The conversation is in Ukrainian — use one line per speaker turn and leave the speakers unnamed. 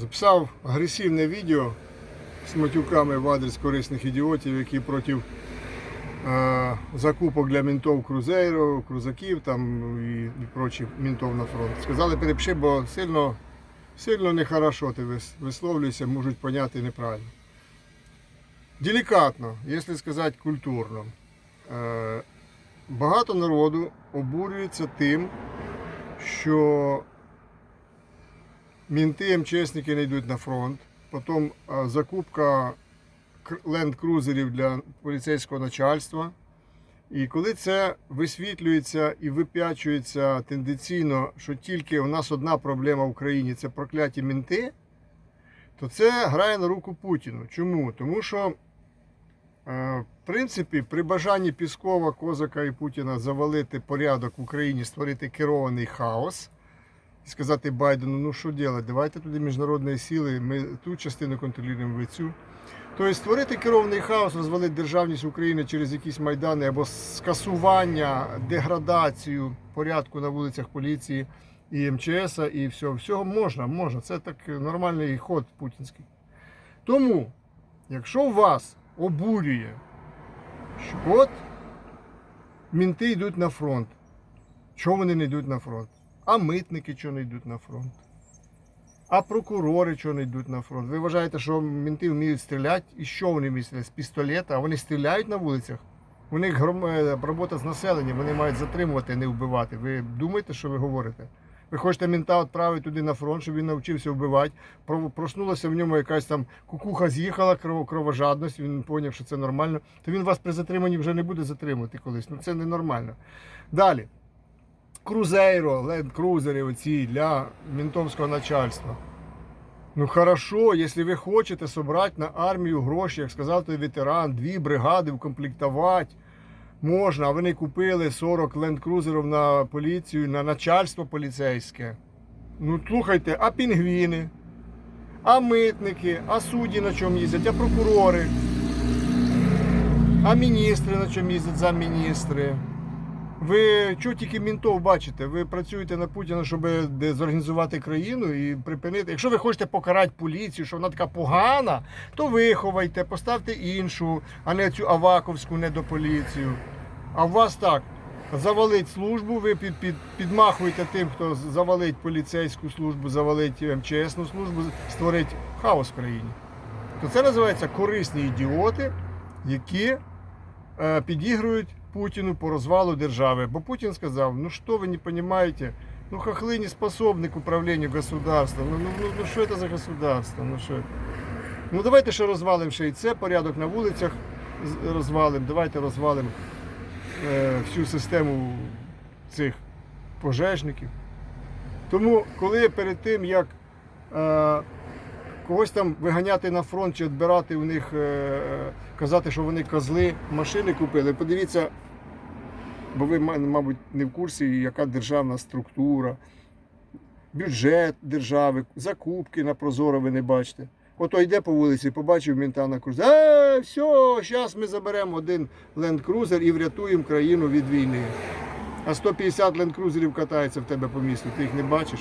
Записав агресивне відео з матюками в адрес корисних ідіотів, які проти е, закупок для ментов крузейрів, крузаків там, і, і прочих ментов на фронт. Сказали, перепиши, бо сильно, сильно нехорошо ти висловлюєшся, можуть поняти неправильно. Делікатно, якщо сказати культурно. Е, багато народу обурюється тим, що мінти, МЧСники не йдуть на фронт. Потім закупка ленд-крузерів для поліцейського начальства. І коли це висвітлюється і вип'ячується тенденційно, що тільки у нас одна проблема в Україні це прокляті мінти, то це грає на руку Путіну. Чому? Тому що, е, в принципі, при бажанні Піскова, Козака і Путіна завалити порядок в Україні, створити керований хаос і сказати Байдену, ну що робити, давайте туди міжнародні сили, ми ту частину контролюємо, ви цю. Тобто створити керований хаос, розвалити державність України через якісь майдани або скасування, деградацію порядку на вулицях поліції і МЧС, і всього, всього можна, можна. Це так нормальний ход путінський. Тому, якщо вас обурює, що от мінти йдуть на фронт, чого вони не йдуть на фронт? А митники чого не йдуть на фронт? А прокурори чого не йдуть на фронт? Ви вважаєте, що мінти вміють стріляти? І що вони вміють? З пістолета? А вони стріляють на вулицях? У них гром- е, робота з населенням, вони мають затримувати, не вбивати. Ви думаєте, що ви говорите? Ви хочете мінта відправити туди на фронт, щоб він навчився вбивати. Про- Проснулася в ньому якась там кукуха з'їхала, кров- кровожадність, він зрозумів, що це нормально. То він вас при затриманні вже не буде затримувати колись. Ну це ненормально. Далі. Крузейро, ленд-крузери оці для ментовського начальства. Ну хорошо, якщо ви хочете собрати на армію гроші, як сказав той ветеран, дві бригади укомплектувати, можна, а вони купили 40 ленд-крузерів на поліцію, на начальство поліцейське. Ну слухайте, а пінгвіни, а митники, а судді на чому їздять, а прокурори, а міністри на чому їздять замміністри. Ви чого тільки мінтов бачите? Ви працюєте на Путіна, щоб де- зорганізувати країну і припинити. Якщо ви хочете покарати поліцію, що вона така погана, то виховайте, поставте іншу, а не цю аваковську недополіцію. А у вас так. Завалить службу, ви під, під, підмахуєте тим, хто завалить поліцейську службу, завалить МЧСну службу, створить хаос в країні. То це називається корисні ідіоти, які е, підігрують Путіну по розвалу держави. Бо Путін сказав, ну що ви не розумієте, ну хохли не способны к управлению государством. Ну, ну, ну, ну що це за государство? Ну, що? ну давайте ще розвалимо ще і це, порядок на вулицях розвалимо, давайте розвалимо е, всю систему цих пожежників. Тому, коли перед тим, як е, когось там виганяти на фронт чи відбирати у них, е, казати, що вони козли, машини купили. Подивіться, бо ви, мабуть, не в курсі, яка державна структура, бюджет держави, закупки на Прозоро ви не бачите. Ото йде по вулиці, побачив мента на крузі. Е, все, зараз ми заберемо один ленд-крузер і врятуємо країну від війни. А 150 ленд-крузерів катається в тебе по місту, ти їх не бачиш.